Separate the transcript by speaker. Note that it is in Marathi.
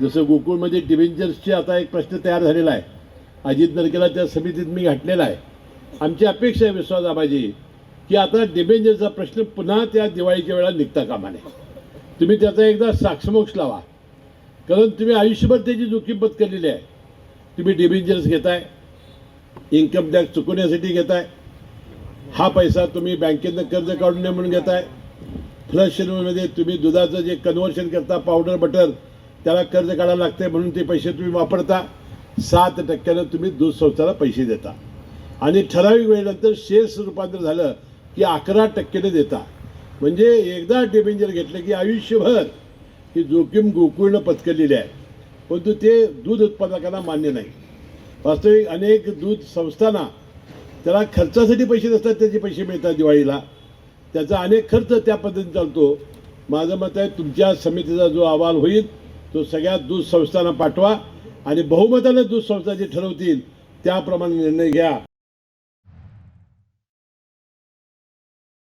Speaker 1: जसं गोकुळमध्ये डिव्हेंजर्सचे आता एक प्रश्न तयार झालेला आहे. अजित नरकेला त्या समितीत मी घातलेला आहे. आमची अपेक्षा आहे विश्वास आबाजी की आता डिव्हेंजरचा प्रश्न पुन्हा त्या दिवाळीच्या वेळा निघता कामा नये. तुम्ही त्याचा एकदा साक्षमोक्ष लावा. कारण तुम्ही आयुष्यभर त्याची जोखीमत केलेली आहे. तुम्ही डिव्हेंजर्स घेताय इन्कम टॅक्स चुकवण्यासाठी घेताय. हा पैसा तुम्ही बँकेतनं कर्ज काढून नये म्हणून घेताय. फ्लश शेड्यूलमध्ये तुम्ही दुधाचं जे कन्व्हर्शन करता पावडर बटर त्याला कर्ज काढायला लागते म्हणून ते पैसे तुम्ही वापरता. सात टक्क्यानं तुम्ही दूध संस्थाला पैसे देता. आणि ठराविक वेळेनंतर शेअर्स रूपांतर झालं की अकरा टक्क्याने देता. म्हणजे एकदा डिबेंजर घेतलं की आयुष्यभर ही जोखीम गोकुळनं पत्करलेली आहे. परंतु ते दूध उत्पादकांना मान्य नाही. वास्तविक अनेक दूध संस्थांना त्याला खर्चासाठी पैसे नसतात त्याचे पैसे मिळतात दिवाळीला. त्याचा अनेक खर्च त्या पद्धतीने चालतो. माझं मत आहे तुमच्या समितीचा जो अहवाल होईल तो सगळ्या दूध संस्थांना पाठवा आणि बहुमताने दूध संस्था जे ठरवतील त्याप्रमाणे निर्णय घ्या.